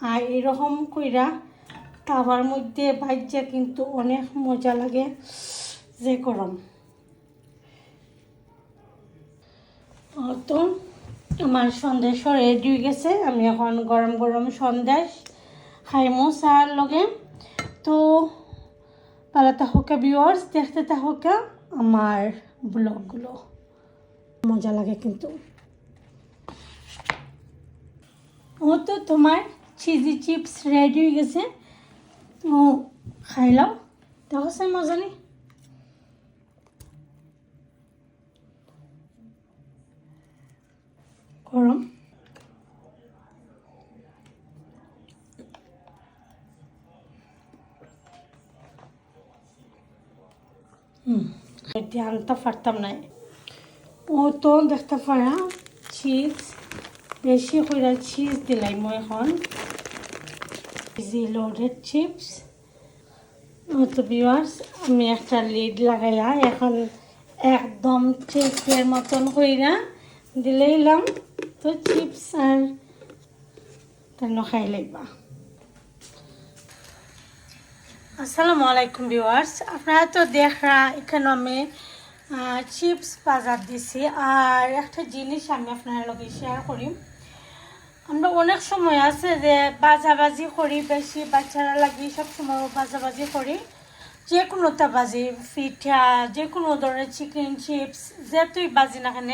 আর এরকম কইরা তাওয়ার মধ্যে ভাজ্যা কিন্তু অনেক মজা লাগে। যে গরম। তো আমার সন্দেশ রেডি হয়ে গেছে, আমি এখন গরম গরম সন্দেশ খাইমো চার লগে। তো পালা তাহকা ভিউয়ার্স দেখতে তাহকা আমার ব্লগগুলো। মজা লাগে কিন্তু। ও তো তোমার চিজি চিপস রেডি হয়ে গেছে তো খাইলাম দেখো সে মজা নেই গরম হুম এটি আনতে পারতাম না ও তো দেখতে পারা চিজ বেশি করে চিজ দিলাই মই এখন। লোডেড চিপস তো ভিউয়ার্স আমি একটা লিড লাগাইয়া এখন একদম চিপসের মতন কইরা দিলেইলাম। তো চিপস আর তেন খাই লাগবা আসসালামু আলাইকুম ভিউয়ার্স আপনারা তো দেখরা এখানে আমি চিপস বাজার দিছি। আর একটা জিনিস আমি আপনার লগে শেয়ার করি আমরা অনেক সময় আছে যে বাজাবাজি করি, বেশি বাচ্চারা লাগি, সব সময় বাজাবাজি করি। যে কোনোটা বাজি পিঠা যে কোনো ধরনের চিকেন চিপস যেতুই বাজি না কেন,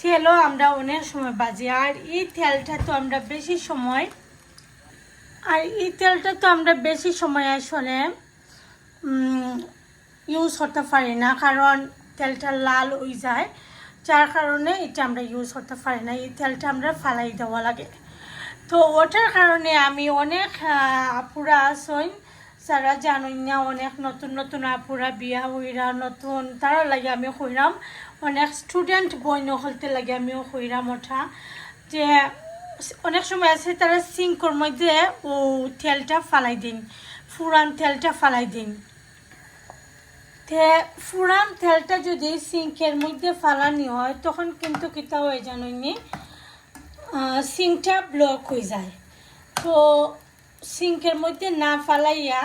তেলও আমরা অনেক সময় বাজি। আর এই তেলটা তো আমরা বেশি সময়, আর এই তেলটা তো আমরা বেশি সময় আসলে ইউজ করতে পারি না, কারণ তেলটা লাল হয়ে যায়। যার কারণে এটা আমরা ইউজ করতে পারি না, এই তেলটা আমরা ফালাই দেওয়া লাগে। তো ওটার কারণে আমি অনেক আপুরা আসইন যারা জানুন না, অনেক নতুন নতুন আপুরা বিয়া হইরা, নতুন, তারা লাগে আমি হইরাম। অনেক স্টুডেন্ট বই নহলতে লাগে আমিও হইরাম ওঠা। যে অনেক সময় আছে তারা সিঙ্কর মধ্যে ও তেলটা ফালাই দিন, ফুরান তেলটা ফালাই দিন। ফুরান তেলটা যদি সিঙ্কের মধ্যে ফালানি হয়, তখন কিন্তু কিতা হয়ে জানুনি সিঙ্কটা ব্লক হয়ে যায়। তো সিঙ্কের মধ্যে না ফালাইয়া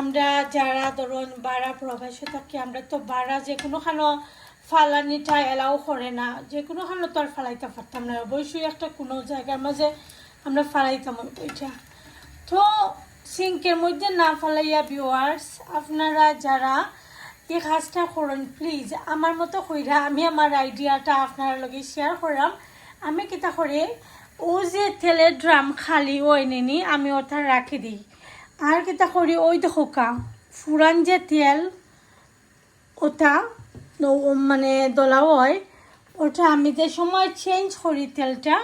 আমরা যারা ধরুন বাড়া প্রবাসী থাকি, আমরা তো বাড়া যে কোনোখানো ফালানিটা এলাও করে না। যে কোনোখানো তো আর ফালাইতে পারতাম না। অবশ্যই একটা কোনো জায়গার মাঝে আমরা ফালাইতাম ওইটা। তো সিঙ্কের মধ্যে না ফালাইয়া ভিউয়ার্স আপনারা যারা এই কাজটা করুন প্লিজ আমার মতো কইরা আমি আমার আইডিয়াটা আপনার লগে শেয়ার করলাম আমি কিতা করে, ও যে তেলের ড্রাম খালি ওই নিনি আমি ওটা রাখি দিই। আর কিতা করি, ওই দেখো কা, ফুরান যে তেল, ওটা মানে দোলা হয়, ওটা আমি যে সময় চেঞ্জ করি তেলটা,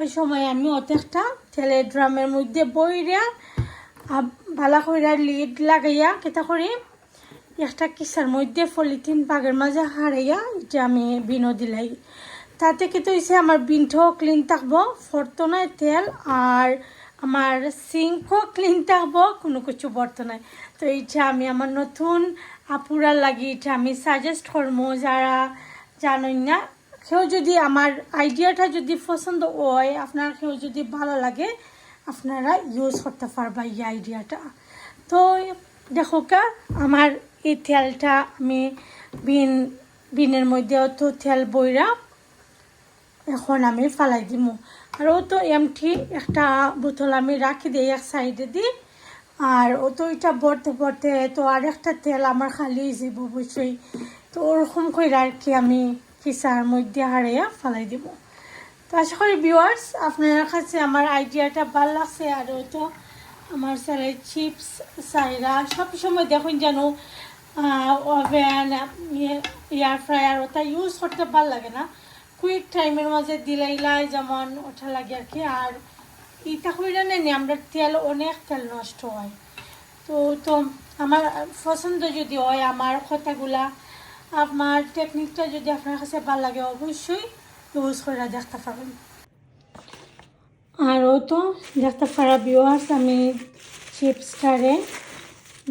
ওই সময় আমি ওটা একটা তেলের ড্রামের মধ্যে বইরা ভালা কইরা লিড লাগাইয়া কেটা করি? একটা কিসার মধ্যে পলিথিন বাগের মাঝে হারাইয়া এটা আমি বিনো দিলাই। তাতে কি তো হয়েছে আমার বিনটাও ক্লিন থাকব ফরতো নাই তেল আর আমার সিঙ্কও ক্লিন থাকব, কোনো কিছু বর্ত নাই তো এইটা আমি আমার নতুন আপুরা লাগি, এটা আমি সাজেস্ট করব যারা জানেন না। কেউ যদি আমার আইডিয়াটা যদি পছন্দ হয়, আপনার কেউ যদি ভালো লাগে আপনারা ইউজ করতে পারবা এই আইডিয়াটা তো দেখো কা, আমার এই তেলটা আমি বিন, বিনের মধ্যে তো তেল বইরা এখন আমি ফালাই দিম। আর ও তো এমটি একটা বোতল আমি রাখি দিই এক সাইডে দিই আর ও তো এটা বরতে বরতে তো আর একটা তেল আমার খালি যাব অবশ্যই তো ওরকম করে আর কি আমি কিসার মধ্যে হারাইয়া ফালাই দিব তো আশা করি ভিউয়ার্স আপনার কাছে আমার আইডিয়াটা ভালো লাগছে, আর তো আমার স্যারে চিপস সাইরা সব সময় দেখুন যেন ওভেন এয়ার ফ্রায়ার ওটা ইউজ করতে ভালো লাগে না। কুইক টাইমের মাঝে দিলাইলাই যেমন ওঠা লাগে আর কি, আর ইটা কইরা নেই আমরা তেল, অনেক তেল নষ্ট হয়। তো তো আমার পছন্দ যদি হয়, আমার কথাগুলা, আমার টেকনিকটা যদি আপনার কাছে ভালো লাগে, অবশ্যই ইউজ করে দেখতে পারেন আর ও তো দেখতে পারা ভিউয়ার্স আমি চিপসটারে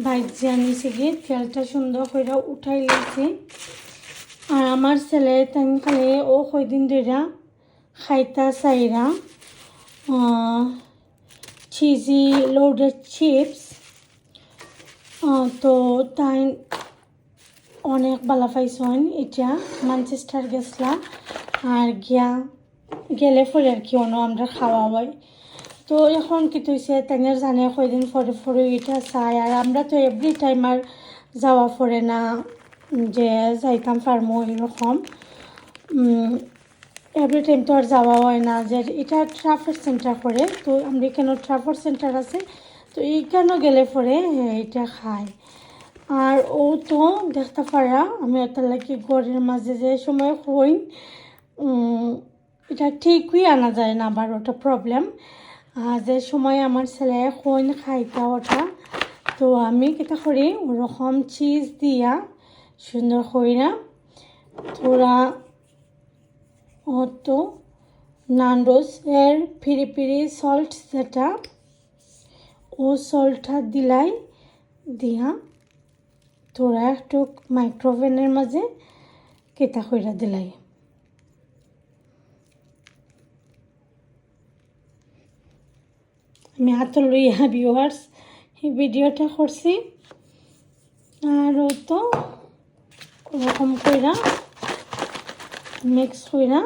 বাইজে আনিছি গিয়ে, তেলটা সুন্দর করে উঠাই লিয়েছি আর আমার ছেলে তাই খালি ও কয়দিন ধরে খাইতা চাইরা চিজি লোডেড চিপস তো তাই অনেক ভালো পাইছেন এটা ম্যানচেস্টার গেছিলাম। আর গিয়া গেলে পরে আর কি অন্য আমরা খাওয়া হয় তো এখন কি হয়েছে তাইনের জানে কয়দিন পরে পরে এটা চাই। আর আমরা তো এভরি টাইম আর যাওয়া পড়ে না, যে যাইতাম পারমো এরকম। এভরি টাইম তো আর যাওয়া হয় না, যে এটা ট্রাফার সেন্টার করে। তো আমরা এখানে ট্রাফার সেন্টার আছে? তো এইখানেও গেলে পরে এটা খাই। আর ও তো দেখতে পারা, আমি ওটার লাগি ঘরের মাঝে যে সময় হই এটা ঠিকই আনা যায় না আবার ওটা প্রবলেম যে সময় আমার ছেলে হইন খাইতা ওটা তো আমি কেটা করি, ওরকম চিজ দিয়া সুন্দর কইরা তোরা তো নান্ডোস এর ফিরি ফিরি সল্ট যেটা, ও সল্টটা দিলাই, দিয়া তোরা একটু মাইক্রোওভেনের মাঝে কেতা কইরা দিলাই। আমি হাত লইয়া ভিউয়ার্স এই ভিডিওটা করছি। আর তো ওরকম কইরা মিক্স কইরা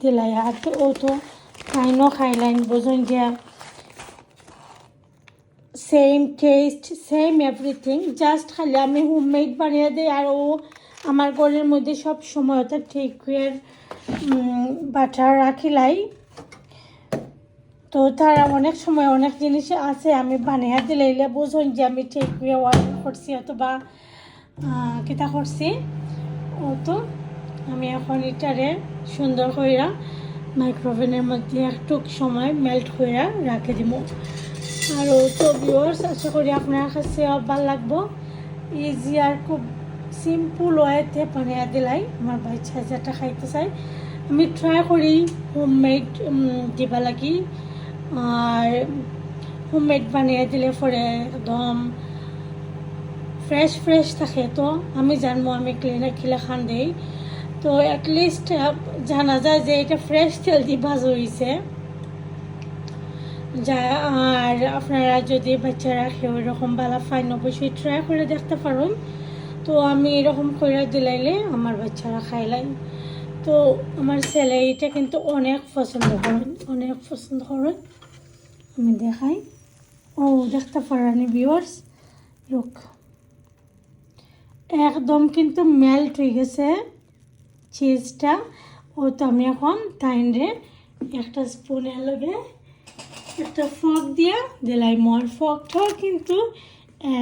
দিলাই। আর তো ও তো খাইনও খাইলাইন বোঝন যে same taste same everything just খালি আমি হোমমেড বানিয়ে দিই আর ও আমার ঘরের মধ্যে সব সময় ওটা টেকুয়ের বাটার রাখিলাই। তো তারা অনেক সময় অনেক জিনিস আছে, আমি বানিয়ে দিলে এলে বোঝন যে আমি টেকুয়ে অর্ডার করছি অথবা কিতা করছি। ও তো আমি এখন এটারে সুন্দর কইরা মাইক্রোওভেনের মধ্যে একটু সময় মেল্ট কইরা রাখে দিব আর তো ভিউয়ার্স আশা করি আপনার কাছে ভালো লাগবো। ইজি আর খুব সিম্পল ওয়েতে বানিয়ে দিলাই। আমার বাচ্চা যেটা খাইতে চাই আমি ট্রাই করি হোমমেড দিবা লাগি। আর হোমমেড বানিয়ে দিলে পরে একদম ফ্রেশ ফ্রেশ থাকে। তো আমি জানব, আমি ক্লিনে খিলে খান দিই। তো অ্যাটলিস্ট জানা যায় যে এটা ফ্রেশ তেল দিয়ে ভাজ হয়েছে যা, আর আপনারা যদি বাচ্চারা খেয়ে এরকম বালা ফাইন অবশ্যই ট্রাই করে দেখতে পারেন। তো আমি এরকম করে দিলাইলে আমার বাচ্চারা খাইলাই তো আমার ছেলে এটা কিন্তু অনেক পছন্দ করেন, অনেক পছন্দ করেন। আমি দেখাই। ও, দেখতে পারানি ভিউয়ার্স লোক একদম কিন্তু মেল্ট হয়ে গেছে চিজটা ও, তো আমি এখন তাইনরে একটা স্পুনের লগে একটা ফক দিয়া দিলাই মর ফকটাও কিন্তু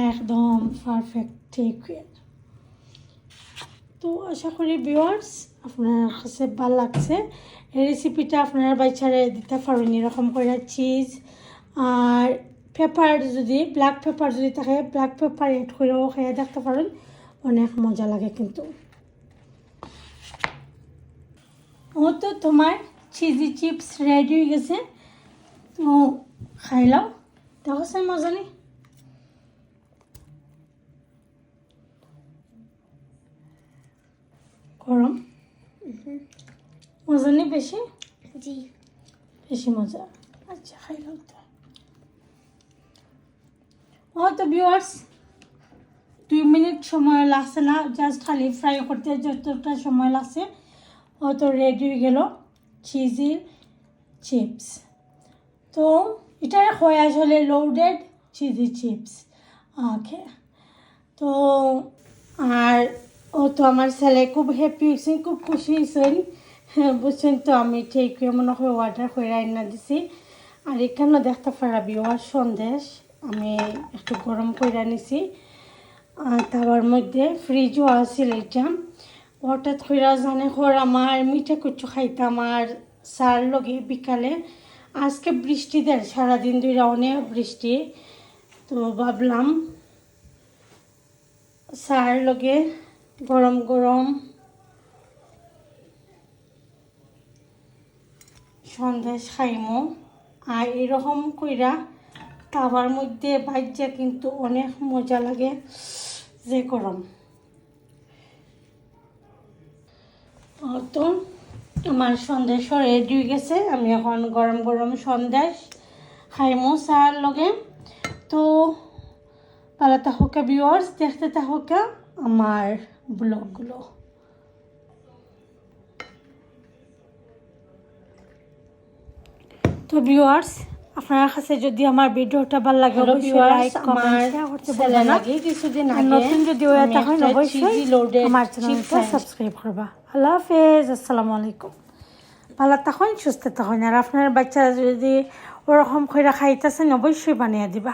একদম পারফেক্ট ঠিক। তো আশা করি ভিউয়ার্স আপনার কাছে ভালো লাগছে। এই রেসিপিটা আপনারা বাচ্চারা দিতে পারেন এরকম করে চিজ আর পেপার যদি ব্ল্যাক পেপার যদি থাকে ব্ল্যাক পেপার এড করেও খেয়ে দেখতে পারেন। অনেক মজা লাগে কিন্তু। ও তো তোমার চিজি চিপস রেডি হয়ে গেছে। তো খাইলাম দেখো সে মজা নেই গরম মজা নেই বেশি জি। বেশি মজা। আচ্ছা খাইলাম তো ও তো ভিউয়ার্স দুই মিনিট সময় লাগছে না জাস্ট খালি ফ্রাই করতে, যতটা সময় লাগছে ও তো রেডি হয়ে গেল চিজি চিপস তো এটা হয় আসলে লোডেড চিজি চিপস ওকে তো আর ও তো আমার ছেলে খুব হ্যাপি হয়েছেন খুব খুশি হয়েছেন হ্যাঁ বুঝছেন তো, আমি ঠিক মনে হয় অর্ডার করে রান্না দিছি। আর এখানেও দেখতে পারাবি ওর সন্দেশ। আমি একটু গরম করে নিছি। তার মধ্যে ফ্রিজও আছিল এটা হঠাৎ করে জানে খর আমার, মিঠা কুচু খাইতাম আর সার লগে বিকালে, আজকে বৃষ্টি দেয় সারাদিন দুইরা অনেক বৃষ্টি। তো ভাবলাম সার লগে গরম গরম সন্দেশ খাইমো। আর এরকম কইরা তাবার মধ্যে ভাজ্যা কিন্তু অনেক মজা লাগে। যে গরম। তো আমার সন্দেশ রেডি হয়ে গেছে, আমি এখন গরম গরম সন্দেশ খাইমো চার লগে। তো পালা তাহকা ভিউয়ার্স দেখতে তাহকা আমার ব্লগগুলো তো ভিউয়ার্স আপনার কাছে যদি আমার ভিডিওটা ভালো লাগে অবশ্যই লাইক কমেন্ট শেয়ার করতে ভুলবেন না। কিছুদিন আগে নতুন যদি ওই আমি অবশ্যই আমার চ্যানেলটা সাবস্ক্রাইব করবা। আল্লাহ হাফেজ আসসালামু আলাইকুম। ভালো তখন সুস্থ তখন আর আপনার বাচ্চা যদি ওরকম করে খাইতেছেন অবশ্যই বানিয়ে দিবা।